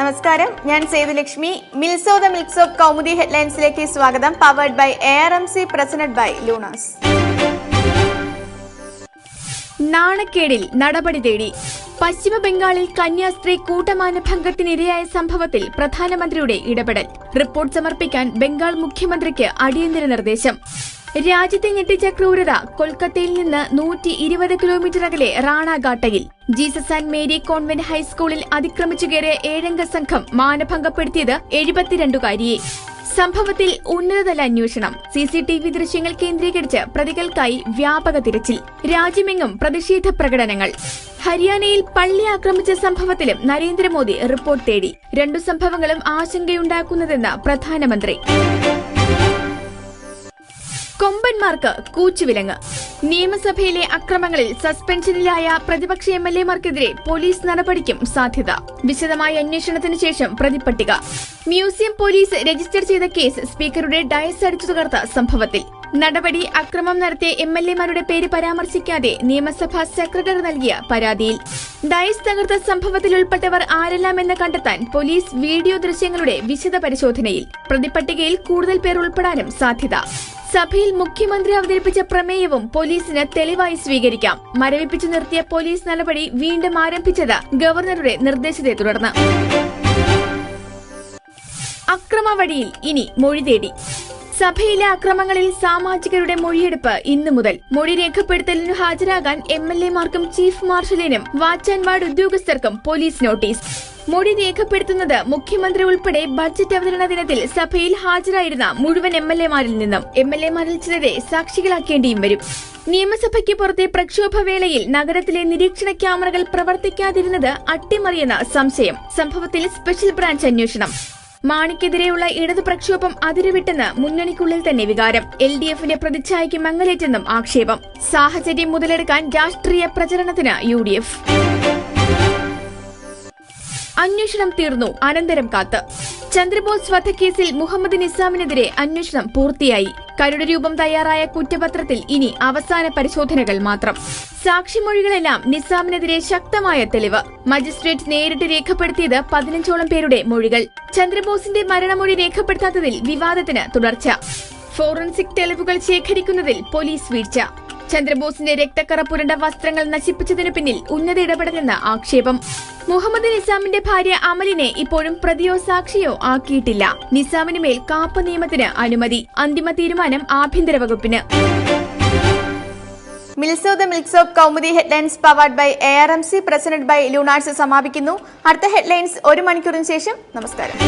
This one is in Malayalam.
നമസ്കാരം. ഞാൻ സേതുലക്ഷ്മി. മിൽസോ ദ മിൽക്സ് ഓഫ് കൗമുദി ഹെഡ്ലൈൻസിലേക്ക് സ്വാഗതം. Powered by A R M C president by Luna's നാണക്കേടിൽ നടപടി തേടി. പശ്ചിമ ബംഗാളിൽ കന്യാസ്ത്രീ കൂട്ടമാനഭംഗത്തിനിരയായ സംഭവത്തിൽ പ്രധാനമന്ത്രിയുടെ ഇടപെടൽ. റിപ്പോർട്ട് സമർപ്പിക്കാൻ ബംഗാൾ മുഖ്യമന്ത്രിക്ക് അടിയന്തര നിർദ്ദേശം. രാജ്യത്തെ ഞെട്ടിച്ച ക്രൂരത കൊൽക്കത്തയിൽ നിന്ന് നൂറ്റി ഇരുപത് കിലോമീറ്റർ അകലെ റാണാഘാട്ടയിൽ. ജീസസ് ആൻഡ് മേരി കോൺവെന്റ് ഹൈസ്കൂളിൽ അതിക്രമിച്ചു കയറിയ ഏഴംഗ സംഘം മാനഭംഗപ്പെടുത്തിയത് എഴുപത്തിരണ്ടുകാരിയെ. സംഭവത്തിൽ ഉന്നതതല അന്വേഷണം. സി സി ടി വി ദൃശ്യങ്ങൾ കേന്ദ്രീകരിച്ച് പ്രതികൾക്കായി വ്യാപക തിരച്ചിൽ. രാജ്യമെങ്ങും പ്രതിഷേധ പ്രകടനങ്ങൾ. ഹരിയാനയിൽ പള്ളി ആക്രമിച്ച സംഭവത്തിലും നരേന്ദ്രമോദി റിപ്പോർട്ട് തേടി. രണ്ടു സംഭവങ്ങളും ആശങ്കയുണ്ടാക്കുന്നതെന്ന് പ്രധാനമന്ത്രി. കൊമ്പന്മാർക്ക് കൂച്ചുവിലങ്ങ്. നിയമസഭയിലെ അക്രമങ്ങളിൽ സസ്പെൻഷനിലായ പ്രതിപക്ഷ എം എൽ എമാർക്കെതിരെ പോലീസ് നടപടിക്കും സാധ്യത. വിശദമായ അന്വേഷണത്തിന് ശേഷം പ്രതിപട്ടിക. മ്യൂസിയം പോലീസ് രജിസ്റ്റർ ചെയ്ത കേസ് സ്പീക്കറുടെ ഡയസ് അടിച്ചു തകർത്ത സംഭവത്തിൽ. നടപടി അക്രമം നടത്തിയ എം എൽ എമാരുടെ പേര് പരാമർശിക്കാതെ നിയമസഭാ സെക്രട്ടറി നൽകിയ പരാതിയിൽ. ഡയസ് തകർത്ത സംഭവത്തിൽ ഉൾപ്പെട്ടവർ ആരെല്ലാമെന്ന് കണ്ടെത്താൻ പോലീസ് വീഡിയോ ദൃശ്യങ്ങളുടെ വിശദ പരിശോധനയിൽ. പ്രതിപട്ടികയിൽ കൂടുതൽ പേർ ഉൾപ്പെടാനും സാധ്യത. സഭയിൽ മുഖ്യമന്ത്രി അവതരിപ്പിച്ച പ്രമേയവും പോലീസിന് തെളിവായി സ്വീകരിക്കാം. മരവിപ്പിച്ചു നിർത്തിയ പോലീസ് നടപടി വീണ്ടും ആരംഭിച്ചത് ഗവർണറുടെ നിർദ്ദേശത്തെ തുടർന്ന്. അക്രമവടിയിൽ ഇനി മൊഴി തേടി. സഭയിലെ അക്രമങ്ങളിൽ സാമാജികരുടെ മൊഴിയെടുപ്പ് ഇന്നു മുതൽ. മൊഴി രേഖപ്പെടുത്തലിന് ഹാജരാകാൻ എം എൽ എമാർക്കും ചീഫ് മാർഷലിനും വാച്ച് ആൻഡ് വാർഡ് ഉദ്യോഗസ്ഥർക്കും പോലീസ് നോട്ടീസ്. മൊഴി രേഖപ്പെടുത്തുന്നത് മുഖ്യമന്ത്രി ഉൾപ്പെടെ ബഡ്ജറ്റ് അവതരണ ദിനത്തിൽ സഭയിൽ ഹാജരായിരുന്ന മുഴുവൻ എം എൽ എമാരിൽ നിന്നും. എം എൽ എമാരിൽ ചിലരെ സാക്ഷികളാക്കേണ്ടിയും വരും. നിയമസഭയ്ക്ക് പുറത്തെ പ്രക്ഷോഭവേളയിൽ നഗരത്തിലെ നിരീക്ഷണ ക്യാമറകൾ പ്രവർത്തിക്കാതിരുന്നത് അട്ടിമറിയെന്ന സംശയം. സംഭവത്തിൽ സ്പെഷ്യൽ ബ്രാഞ്ച് അന്വേഷണം. മാണിക്കെതിരെയുള്ള ഇടതു പ്രക്ഷോഭം അതിരുവിട്ടെന്ന് മുന്നണിക്കുള്ളിൽ തന്നെ വികാരം. എൽ ഡി എഫിന്റെ പ്രതിച്ഛായയ്ക്ക് മങ്ങലേറ്റെന്നും ആക്ഷേപം. സാഹചര്യം മുതലെടുക്കാൻ രാഷ്ട്രീയ പ്രചരണത്തിന് യു ഡി എഫ്. അന്വേഷണം തീർന്നു. അനന്തരം കാത്ത്. ചന്ദ്രബോസ് വധക്കേസിൽ മുഹമ്മദ് നിസാമിനെതിരെ അന്വേഷണം പൂർത്തിയായി. കരുടരൂപം രൂപം തയ്യാറായ കുറ്റപത്രത്തിൽ ഇനി അവസാന പരിശോധനകൾ മാത്രം. സാക്ഷിമൊഴികളെല്ലാം നിസാമിനെതിരെ ശക്തമായ തെളിവ്. മജിസ്ട്രേറ്റ് നേരിട്ട് രേഖപ്പെടുത്തിയത് പതിനഞ്ചോളം പേരുടെ മൊഴികൾ. ചന്ദ്രബോസിന്റെ മരണമൊഴി രേഖപ്പെടുത്താത്തതിൽ വിവാദത്തിന് തുടർച്ച. ഫോറൻസിക് തെളിവുകൾ ശേഖരിക്കുന്നതിൽ പോലീസ് വീഴ്ച. ചന്ദ്രബോസിന്റെ രക്തക്കറ പുരണ്ട വസ്ത്രങ്ങൾ നശിപ്പിച്ചതിനു പിന്നിൽ ഉന്നത ഇടപെടലെന്ന് ആക്ഷേപം. മുഹമ്മദ് നിസാമിന്റെ ഭാര്യ അമലിനെ ഇപ്പോഴും പ്രതിയോ സാക്ഷിയോ ആക്കിയിട്ടില്ല. നിസാമിന് മേൽ കാപ്പ നിയമത്തിന് അനുമതി. അന്തിമ തീരുമാനം ആഭ്യന്തര വകുപ്പിന്. മിൽസോ the മിൽക്സ് of Kaumudi headlines powered by A R M C president by ലൂണാഴ്സ് സമാപിക്കുന്നു. അടുത്ത ഹെഡ്ലൈൻസ് ഒരു മണിക്കൂറിന് ശേഷം. നമസ്കാരം.